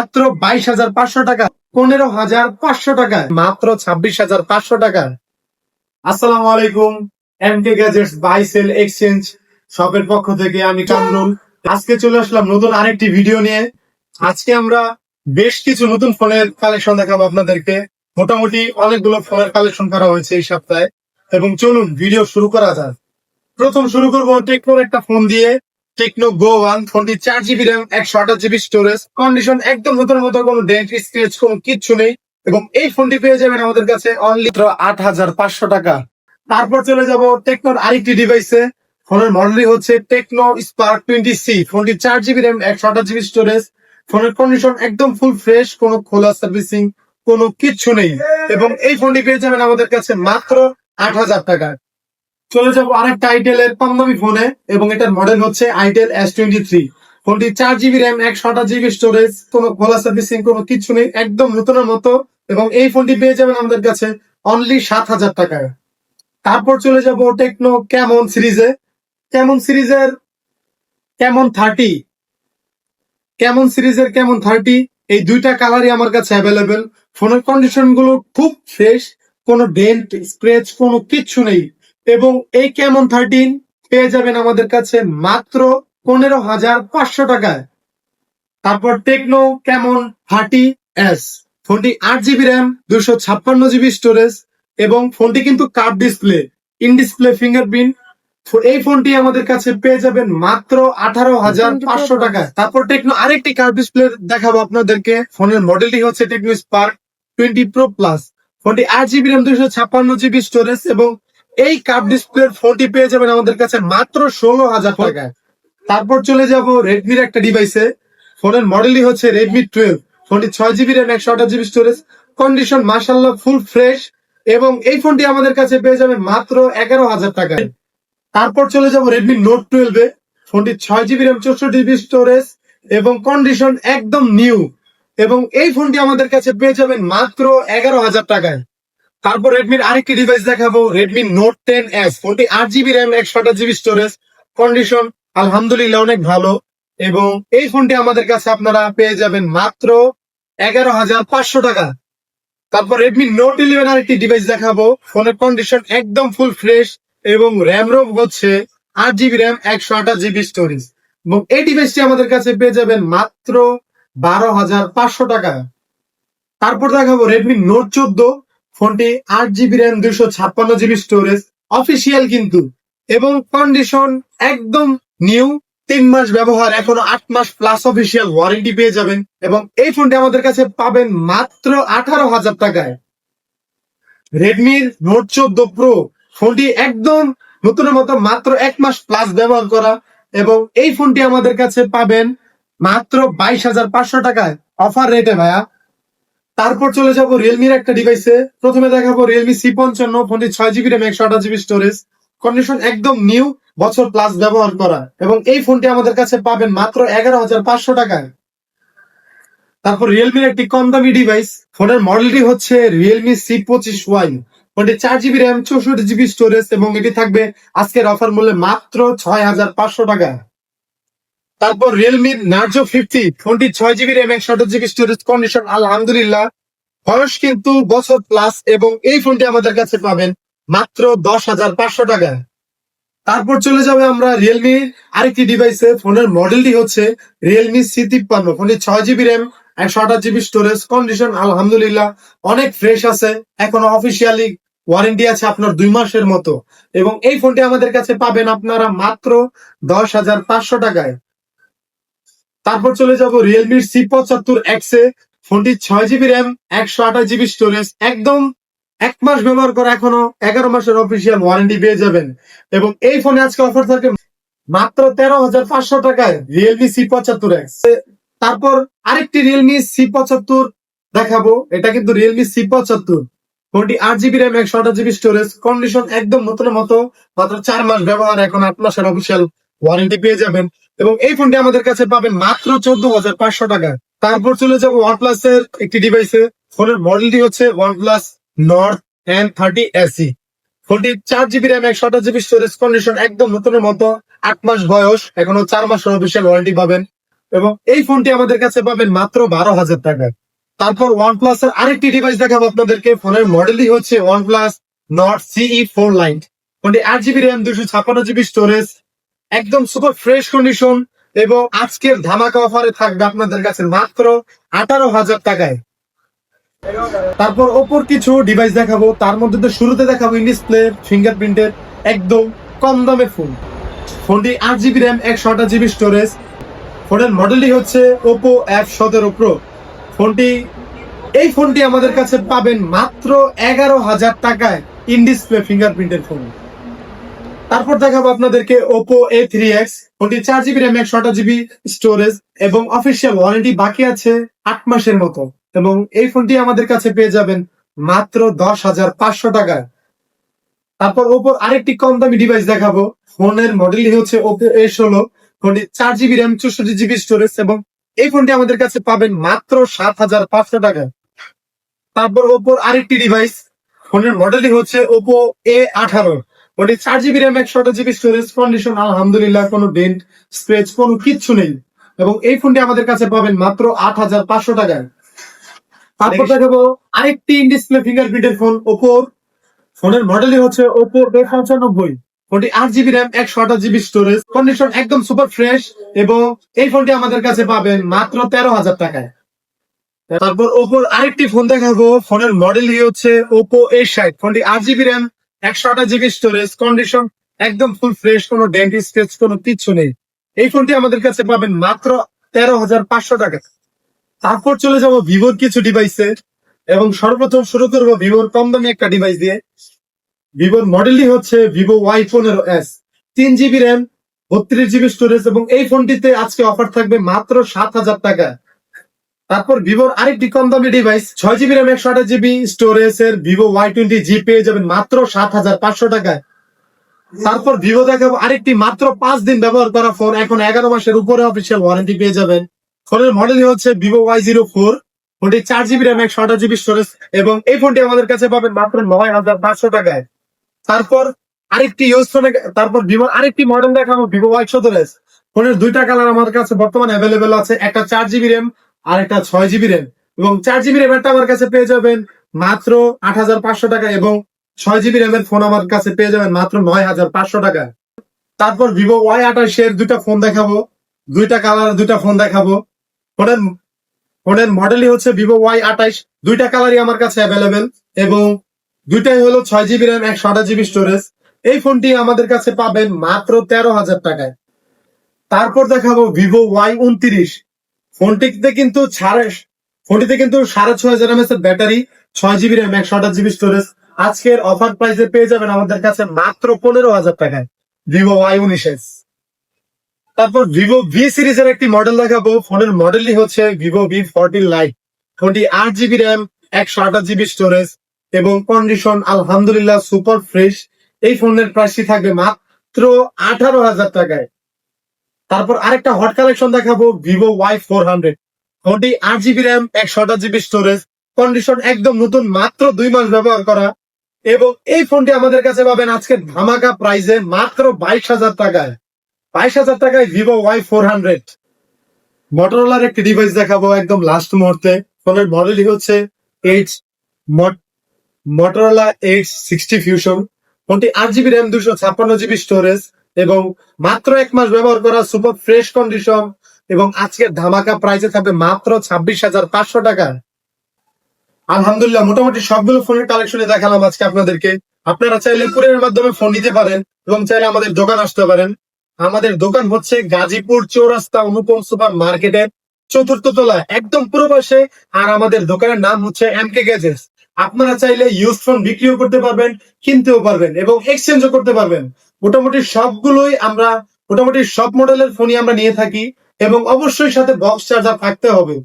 মাত্র বাইশ হাজার পাঁচশো টাকা, পনেরো হাজার পাঁচশো টাকা, মাত্র ছাব্বিশ হাজার পাঁচশো টাকা। আসসালামু আলাইকুম M K gadgets buy sell exchange শপের পক্ষ থেকে আমি কামরুল। আজকে চলে আসলাম নতুন আরেকটি ভিডিও নিয়ে। আজকে আমরা বেশ কিছু নতুন ফোনের কালেকশন দেখাবো আপনাদেরকে। মোটামুটি অনেকগুলো ফোনের কালেকশন করা হয়েছে এই সপ্তাহে। এবং চলুন, ভিডিও শুরু করা যাক। প্রথম শুরু করব টেকনোর একটা ফোন দিয়ে। টেকনো গো ওয়ান ফোনটি চার জিবি র্যাম একশো আঠাশ জিবি স্টোরেজ কন্ডিশন একদম নতুন মতো, কোনো ডেন্ট স্ক্রেচ কোনো কিচ্ছু নেই। এবং এই ফোনটি পেয়ে যাবেন আমাদের কাছে অনলি আট হাজার পাঁচশো টাকা। তারপর চলে যাব টেকনোর আরেকটি ডিভাইসে ফোনের মডেলই হচ্ছে টেকনো স্পার্ক টোয়েন্টি সি ফোনটি চার জিবি র্যাম একশো আঠাশ জিবি স্টোরেজ ফোনের কন্ডিশন একদম ফুল ফ্রেশ কোনো খোলা সার্ভিসিং কোনো কিচ্ছু নেই। এবং এই ফোনটি পেয়ে যাবেন আমাদের কাছে মাত্র আট হাজার টাকা চলে যাব আরেকটা আইটেলের কম দামি ফোনে এবং এটার মডেল হচ্ছে আইটেল এস টোয়েন্টি থ্রি ফোনটি চার জিবি র্যাম একশো আঠাশ জিবি স্টোরেজ কোনো খোলা সার্ভিসিং কোনো কিছু নেই, একদম নতুনের মতো, এবং এই ফোনটি পেয়ে যাবেন আমাদের কাছে অনলি সাত হাজার টাকায়। তারপর চলে যাব টেকনো ক্যামন সিরিজে ক্যামন সিরিজের ক্যামন থার্টি ক্যামন সিরিজের কেমন থার্টি এই দুইটা কালারই আমার কাছে অ্যাভেলেবেল ফোনের কন্ডিশনগুলো খুব ফ্রেশ কোনো ডেন্ট স্ক্রেচ কোনো কিচ্ছু নেই। এবং এই কেমন থার্টিন পেয়ে যাবেন আমাদের কাছে মাত্র পনেরো হাজার পাঁচশো টাকায়। তারপর টেকনো কেমন থার্টি এস ফোনটি আট জিবি র্যাম দুশো ছাপ্পান্ন জিবি স্টোরেজ এবং ফোনটি কিন্তু curve display in display fingerprint এই ফোনটি আমাদের কাছে পেয়ে যাবেন মাত্র আঠারো হাজার পাঁচশো টাকায়। তারপর টেকনো আরেকটি কার্ভ ডিসপ্লে দেখাবো আপনাদেরকে। ফোনের মডেলটি হচ্ছে Tecno Spark twenty pro plus ফোনটি আট জিবি র্যাম দুশো ছাপ্পান্ন জিবি স্টোরেজ এবং এই কাপ ডিসপ্লে ফোনটি পেয়ে যাবেন আমাদের কাছে মাত্র ষোলো হাজার টাকায়। তারপর চলে যাব রেডমির একটা ডিভাইসে ফোনের মডেলই হচ্ছে রেডমি টুয়েলভ ফোনটি ছয় জিবি র্যাম একশো আঠাশ জিবি স্টোরেজ কন্ডিশন মার্শাল্লাহ ফুল ফ্রেশ এবং এই ফোনটি আমাদের কাছে পেয়ে যাবেন মাত্র এগারো হাজার টাকায়। তারপর চলে যাব রেডমি নোট টুয়েলভে ফোনটি ছয় জিবি র্যাম চৌষট্টি জিবি স্টোরেজ এবং কন্ডিশন একদম নিউ এবং এই ফোনটি আমাদের কাছে পেয়ে যাবেন মাত্র এগারো হাজার টাকায়। তারপর রেডমির আরেকটি ডিভাইস দেখাবো রেডমি নোট টেন এস ফোনটি আট জিবি র্যাম একশো আঠাশ জিবি স্টোরেজ কন্ডিশন আলহামদুলিল্লাহ অনেক ভালো। এবং এই ফোনটি আমাদের কাছে আপনারা পেয়ে যাবেন মাত্র এগারো হাজার পাঁচশো টাকা। তারপর রেডমি নোট ইলেভেন আরেকটি ডিভাইস দেখাবো, ফোনের কন্ডিশন একদম ফুল ফ্রেশ এবং র্যাম রোম হচ্ছে আট জিবি র্যাম একশো আঠাশ জিবি স্টোরেজ এবং এই ডিভাইসটি আমাদের কাছে পেয়ে যাবেন মাত্র বারো হাজার পাঁচশো টাকা। তারপর দেখাবো রেডমি নোট চোদ্দ ফোনটি আট জিবি র্যাম দুশো ছাপ্পান্ন জিবি স্টোরেজ অফিসিয়াল কিন্তু। এবং কন্ডিশন একদম নিউ তিন মাস ব্যবহার, এখনও আট মাস প্লাস অফিসিয়াল ওয়ারেন্টি পেয়ে যাবেন। এবং এই ফোনটি আমাদের কাছে পাবেন মাত্র আঠারো হাজার টাকায়। রেডমির নোট চোদ্দ প্রো ফোনটি একদম নতুনের মতো মাত্র এক মাস প্লাস ব্যবহার করা। এবং এই ফোনটি আমাদের কাছে পাবেন মাত্র বাইশ হাজার পাঁচশো টাকায়। অফার রেটে ভাইয়া। তারপর চলে যাব রিয়েলমির একটা ডিভাইসে প্রথমে দেখাবো রিয়েলমি সি পঞ্চান্ন, ফোনটি ছয় জিবি র্যাম একশো আঠাশ জিবি স্টোরেজ কন্ডিশন একদম নিউ বছর প্লাস ব্যবহার করা। এবং এই ফোনটি আমাদের কাছে পাবেন মাত্র এগারো হাজার পাঁচশো টাকায়। তারপর রিয়েলমির একটি কম দামি ডিভাইস ফোনের মডেলটি হচ্ছে রিয়েলমি সি পঁচিশ ওয়াই ফোনটি চার জিবি র্যাম চৌষট্টি জিবি স্টোরেজ এবং এটি থাকবে আজকের অফার মূল্যে মাত্র ছয় হাজার পাঁচশো টাকা। তারপর রিয়েলমি নার্জো ফিফটি ফোনটি ছয় জিবি র্যাম একশো আঠাশ জিবি স্টোরেজ কন্ডিশন আলহামদুলিল্লাহ। বয়স কিন্তু বছর প্লাস এবং এই ফোনটি আমাদের কাছে পাবেন মাত্র দশ হাজার পাঁচশো টাকা। তারপর চলে যাবে আমরা রিয়েলমি আরেকটি ডিভাইসে ফোনের মডেলটি হচ্ছে রিয়েলমি সি তিপ্পান্ন ফোনটি ছয় জিবি র্যাম একশো আঠাশ জিবি স্টোরেজ কন্ডিশন আলহামদুলিল্লাহ। অনেক ফ্রেশ আছে, এখনও অফিসিয়ালি ওয়ারেন্টি আছে আপনার দুই মাসের মতো। এবং এই ফোনটি আমাদের কাছে পাবেন আপনারা মাত্র দশ হাজার পাঁচশো টাকায়। তারপর চলে যাব রিয়েলমির সি পঁচাত্তর এক্সে ফোনটি ছয় জিবি র্যাম একশো আঠাশ জিবি স্টোরেজ একদম এক মাস ব্যবহার করা এখনও, এগারো মাসের অফিসিয়াল ওয়ারেন্টি পেয়ে যাবেন। এবং এই ফোনে আজকে অফার থাকে মাত্র তেরো হাজার পাঁচশো টাকায় রিয়েলমি সি পঁচাত্তর এক্স তারপর আরেকটি রিয়েলমি সি পঁচাত্তর দেখাবো, এটা কিন্তু রিয়েলমি সি পঁচাত্তর। ফোনটি আট জিবি র্যাম একশো আঠাশ জিবি স্টোরেজ কন্ডিশন একদম নতুনের মতো, মাত্র চার মাস ব্যবহার, এখন আট মাসের অফিসিয়াল ওয়ারেন্টি পেয়ে যাবেন। এবং এই ফোনটি আমাদের কাছে পাবেন মাত্র চোদ্দ হাজার পাঁচশো টাকা। তারপর চলে যাব ওয়ানপ্লাস এর একটি ডিভাইসে ফোনের মডেলটি হচ্ছে OnePlus Nord N thirty SE ফোনটি চার জিবি র্যাম একশো আঠাশ জিবি স্টোরেজ কন্ডিশন একদম নতুনের মতো। আট মাস বয়স, এখনও চার মাসের অফিসিয়াল ওয়ারেন্টি পাবেন। এবং এই ফোনটি আমাদের কাছে পাবেন মাত্র বারো হাজার টাকা। তারপর ওয়ান প্লাস এর আরেকটি ডিভাইস দেখাবো আপনাদেরকে। ফোনের মডেলই হচ্ছে OnePlus Nord CE four Lite ফোনটি আট জিবি র্যাম দুশো ছাপ্পান্ন জিবি স্টোরেজ একদম সুপার ফ্রেশ কন্ডিশন এবং আজকের ধামাকা অফারে থাকবে আপনাদের কাছে মাত্র আঠারো হাজার টাকায়। তারপর ওপর কিছু ডিভাইস দেখাবো, তার মধ্যে তো শুরুতে দেখাবো ডিসপ্লে ফিঙ্গারপ্রিন্টের একদম কম দামের ফোন ফোনটি আট জিবি র্যাম একশো আঠাশ জিবি স্টোরেজ ফোনের মডেলটি হচ্ছে ওপো এফ সতেরো প্রো ফোনটি এই ফোনটি আমাদের কাছে পাবেন মাত্র এগারো হাজার টাকায় ইন ডিসপ্লে ফিঙ্গারপ্রিন্টের ফোন তারপর দেখাবো আপনাদেরকে ওপো এ থ্রি এক্স ফোনটি চার জিবি র্যাম একশো আঠাশ জিবি স্টোরেজ এবং অফিসিয়াল ওয়ারেন্টি বাকি আছে আট মাসের মতো। এবং এই ফোনটি আমাদের কাছে পেয়ে যাবেন মাত্র দশ হাজার পাঁচশো টাকায়। তারপর ওপর আরেকটি কম দামি ডিভাইস দেখাবো। ফোনের মডেলটি হচ্ছে ওপো এ ষোলো, ফোনটি চার জিবি র্যাম চৌষট্টি জিবি স্টোরেজ এবং এই ফোনটি আমাদের কাছে পাবেন মাত্র সাত হাজার পাঁচশো টাকায়। তারপর ওপোর আরেকটি ডিভাইস ফোনের মডেলটি হচ্ছে ওপো এ আঠারো। ফোনটি চার জিবি র্যাম একশো জিবি স্টোরেজ কন্ডিশন আলহামদুলিল্লাহ কোনো ডেন্ট স্ক্রেচ কোনো কিচ্ছু নেই। এবং এই ফোনটি আমাদের কাছে পাবেন মাত্র আট হাজার পাঁচশো টাকায়। তারপর দেখাবো আরেকটি ডিসপ্লে ফিঙ্গারপ্রিন্টের ফোন ওপোর ফোনের মডেলই হচ্ছে ওপো এ পঞ্চানব্বই। ফোনটি আট জিবি র্যাম একশো আঠাশ জিবি স্টোরেজ কন্ডিশন একদম সুপার ফ্রেশ এবং এই ফোনটি আমাদের কাছে পাবেন মাত্র তেরো হাজার টাকায়। তারপর ওপোর আরেকটি ফোন দেখাবো ফোনের মডেলই হচ্ছে ওপো এ ষাট। ফোনটি আট জিবি র্যাম একশো আঠাশ জিবি স্টোরেজ কন্ডিশন একদম ফুল ফ্রেশ কোনো ডেন্টি স্কেচ কোনো কিচ্ছু নেই। এই ফোনটি আমাদের কাছে পাবেন মাত্র তেরো হাজার পাঁচশো টাকা। তারপর চলে যাব ভিভোর কিছু ডিভাইসে এবং সর্বপ্রথম শুরু করব ভিভোর কম দামি একটা ডিভাইস দিয়ে। ভিভোর মডেলই হচ্ছে ভিভো ওয়াই পনেরো এস তিন জিবি র্যাম বত্রিশ জিবি স্টোরেজ এবং এই ফোনটিতে আজকে অফার থাকবে মাত্র সাত হাজার টাকা। তারপর ভিভোর আরেকটি কম দামি ডিভাইস ছয় জিবি র্যাম একশো আঠাশ জিবি স্টোরেজ এর ভিভো ওয়াই টোয়েন্টি জি পেয়ে যাবেন মাত্র সাত হাজার পাঁচশো টাকায়। তারপর ভিভো দেখাবো আরেকটি মাত্র পাঁচ দিন ব্যবহার করা ফোন এখন এগারো মাসের উপরে অফিসিয়াল ওয়ারেন্টি পেয়ে যাবেন। ফোনের মডেলই হচ্ছে ভিভো ওয়াই জিরো ফোর ফোনটি চার জিবি র্যাম একশো আঠাশ জিবি স্টোরেজ এবং এই ফোনটি আমাদের কাছে পাবেন মাত্র নয় হাজার পাঁচশো টাকায়। তারপর আরেকটি ইউজ ফোনে তারপর ভিভো আরেকটি মডেল দেখাবো ভিভো ওয়াই সতেরো ফোনের দুইটা কালার আমার কাছে বর্তমানে অ্যাভেলেবেল আছে, একটা চার জিবি র্যাম আর একটা ছয় জিবি র্যাম এবং চার জিবি র্যামেরটা আমার কাছে পেয়ে যাবেন মাত্র আট হাজার পাঁচশো টাকা এবং ছয় জিবি র্যামের ফোন আমার কাছে পেয়ে যাবেন মাত্র নয় হাজার পাঁচশো টাকা। তারপর ভিভো ওয়াই আঠাশের দুইটা ফোন দেখাবো। দুইটা কালার দুইটা ফোন দেখাবো। ফোনের ফোনের মডেলই হচ্ছে ভিভো ওয়াই আঠাইশ দুইটা কালারই আমার কাছে অ্যাভেলেবেল এবং দুইটাই হলো ছয় জিবি র্যাম একশো আঠাশ জিবি স্টোরেজ এই ফোনটি আমাদের কাছে পাবেন মাত্র তেরো হাজার টাকায়। তারপর দেখাবো ভিভো ওয়াই উনত্রিশ। ফোনটিতে কিন্তু ফোনটিতে কিন্তু সাড়ে ছয় হাজার এমএস এর ব্যাটারি, ছয় জিবি র্যাম একশো আঠাশ জিবি স্টোরেজ আজকের অফার প্রাইসে পেয়ে যাবেন আমাদের কাছে মাত্র পনেরো হাজার টাকায় ভিভো ওয়াই উনিশ এস তারপর ভিভো ভি সিরিজের একটি মডেল দেখাবো। ফোনের মডেলই হচ্ছে ভিভো ভি ফোরটিন লাইট ফোনটি আট জিবি র্যাম একশো আঠাশ জিবি স্টোরেজ এবং কন্ডিশন আলহামদুলিল্লাহ সুপার ফ্রেশ এই ফোনের প্রাইসটি থাকবে মাত্র আঠারো হাজার টাকায়। তারপর আরেকটা হট কালেকশন দেখাবো ভিভো ওয়াই ফোর হান্ড্রেড ফোনটি আট জিবি র্যাম একশো আঠাশ জিবি স্টোরেজ কন্ডিশন একদম নতুন, মাত্র দুই মাস ব্যবহার করা। এবং এই ফোনটি আমাদের কাছে পাবেন আজকে ধামাকা প্রাইসে মাত্র বাইশ হাজার টাকায়। বাইশ হাজার টাকায় ভিভো ওয়াই ফোর হান্ড্রেড মোটরোলার একটি ডিভাইস দেখাবো একদম লাস্ট মুহূর্তে। ফোনের মডেলই হচ্ছে Edge Motorola Edge sixty Fusion ফোনটি আট জিবি র্যাম দুশো ছাপ্পান্ন জিবি স্টোরেজ এবং মাত্র এক মাস ব্যবহার করা সুপার ফ্রেশ কন্ডিশন এবং আজকের ধামাকা প্রাইসে থাকবে মাত্র ছাব্বিশ হাজার পাঁচশো টাকা। আলহামদুলিল্লাহ, মোটামুটি সবগুলো ফোনের কালেকশনে দেখালাম আজকে আপনাদেরকে। আপনারা চাইলে কুরিয়ারের মাধ্যমে ফোন নিতে পারেন এবং চাইলে আমাদের দোকান আসতে পারেন। আমাদের দোকান হচ্ছে গাজীপুর চৌরাস্তা অনুপম সুপার মার্কেটের চতুর্থ তলায় একদম পুরো পাশে। আর আমাদের দোকানের নাম হচ্ছে এম কে গ্যাজেটস আপনারা চাইলে ইউজ ফোন বিক্রিও করতে পারবেন, কিনতেও পারবেন এবং এক্সচেঞ্জও করতে পারবেন। মোটামুটি সবগুলোই আমরা, মোটামুটি সব মডেলের ফোনই আমরা নিয়ে থাকি এবং অবশ্যই সাথে বক্স চার্জার থাকতে হবে।